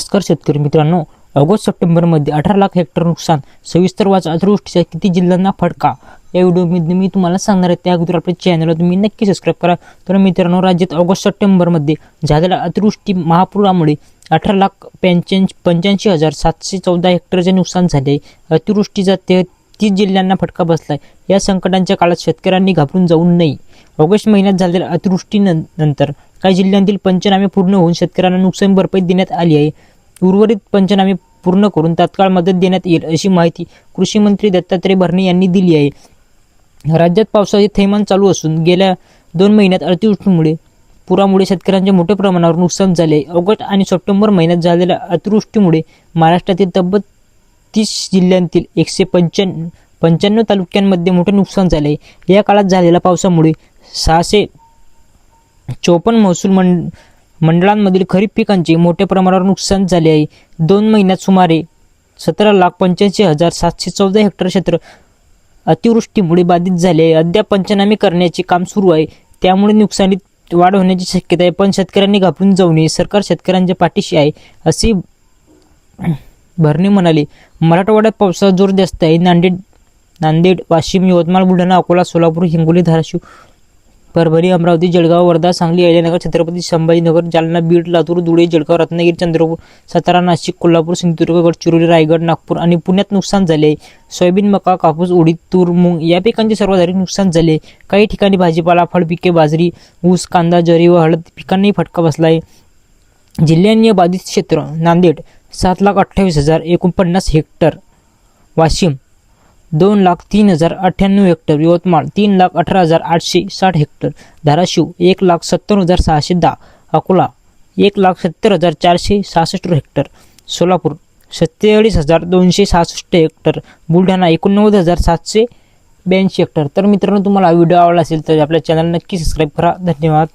नमस्कार शेतकरी मित्रांनो ऑगस्ट सप्टेंबरमध्ये अठरा लाख हेक्टर नुकसान सविस्तर वाचा अतिवृष्टीचा किती जिल्ह्यांना फटका? या व्हिडिओमध्ये मी तुम्हाला सांगणार आहे त्या अगोदर आपल्या चॅनलला तुम्ही नक्की सबस्क्राईब करा. तर मित्रांनो राज्यात ऑगस्ट सप्टेंबरमध्ये झालेल्या अतिवृष्टी महापुरामुळे अठरा लाख पंच्याऐंशी पंच्याऐंशी हजार सातशे चौदा हेक्टरचे नुकसान झाले अतिवृष्टीचा ते तीस जिल्ह्यांना फटका बसलाय. या संकटांच्या काळात शेतकऱ्यांनी घाबरून जाऊ नये. ऑगस्ट महिन्यात झालेल्या अतिवृष्टीनंतर काही जिल्ह्यांतील पंचनामे पूर्ण होऊन शेतकऱ्यांना नुकसान भरपाई देण्यात आली आहे. उर्वरित पंचनामे पूर्ण करून तात्काळ मदत देण्यात येईल अशी माहिती कृषी मंत्री दत्तात्रय भरणे यांनी दिली आहे. राज्यात पावसाचे थैमान चालू असून गेल्या दोन महिन्यात अतिवृष्टीमुळे पुरामुळे शेतकऱ्यांचे मोठ्या प्रमाणावर नुकसान झाले ऑगस्ट आणि सप्टेंबर महिन्यात झालेल्या अतिवृष्टीमुळे महाराष्ट्रातील तब्बल तीस जिल्ह्यांतील एकशे पंच्याण्णव पंच्याण्णव तालुक्यांमध्ये मोठे नुकसान झाले या काळात झालेल्या पावसामुळे सहाशे चोपन्न महसूल मंड मंडळांमधील खरीप पिकांचे मोठ्या प्रमाणावर नुकसान झाले आहे. दोन महिन्यात सुमारे सतरा लाख पंच्याऐंशी हजार सातशे चौदा हेक्टर क्षेत्र अतिवृष्टीमुळे बाधित झाले आहे. अद्याप पंचनामे करण्याचे काम सुरू आहे. त्यामुळे नुकसानीत वाढ होण्याची शक्यता आहे. पण शेतकऱ्यांनी घाबरून जाऊ नये. सरकार शेतकऱ्यांच्या पाठीशी आहे असे भरणे म्हणाले. मराठवाड्यात पावसाचा जोर जास्त आहे. नांदेड नांदेड वाशिम यवतमाळ बुलढाणा अकोला सोलापूर हिंगोली धाराशिव परभणी अमरावती जळगाव वर्धा सांगली अहिल्यानगर छत्रपती संभाजीनगर जालना बीड लातूर धुळे जळगाव रत्नागिरी चंद्रपूर सातारा नाशिक कोल्हापूर सिंधुदुर्ग गडचिरोली रायगड नागपूर आणि पुण्यात नुकसान झाले. आहे. सोयाबीन मका कापूस उडीद तूर मूग या पिकांचे सर्वाधिक नुकसान झाले. काही ठिकाणी भाजीपाला फळपिके बाजरी ऊस कांदा ज्वारी व हळद पिकांनाही फटका बसला आहे जिल्ह्यांनी बाधित क्षेत्र नांदेड सात लाख अठ्ठावीस हजार एकोणपन्नास हेक्टर. वाशिम दोन लाख तीन हजार अठ्ठ्याण्णव हेक्टर यवतमाळ तीन लाख अठरा हजार आठशे साठ हेक्टर धाराशिव एक लाख सत्तर हजार सहाशे दहा अकोला एक लाख सत्तर हजार चारशे सहासष्ट हेक्टर सोलापूर सत्तेचाळीस हजार दोनशे सहासष्ट हेक्टर बुलढाणा एकोणनव्वद हजार सातशे ब्याऐंशी हेक्टर. तर मित्रांनो तुम्हाला व्हिडिओ आवडला असेल तर आपल्या चॅनल नक्की सबस्क्राईब करा. धन्यवाद.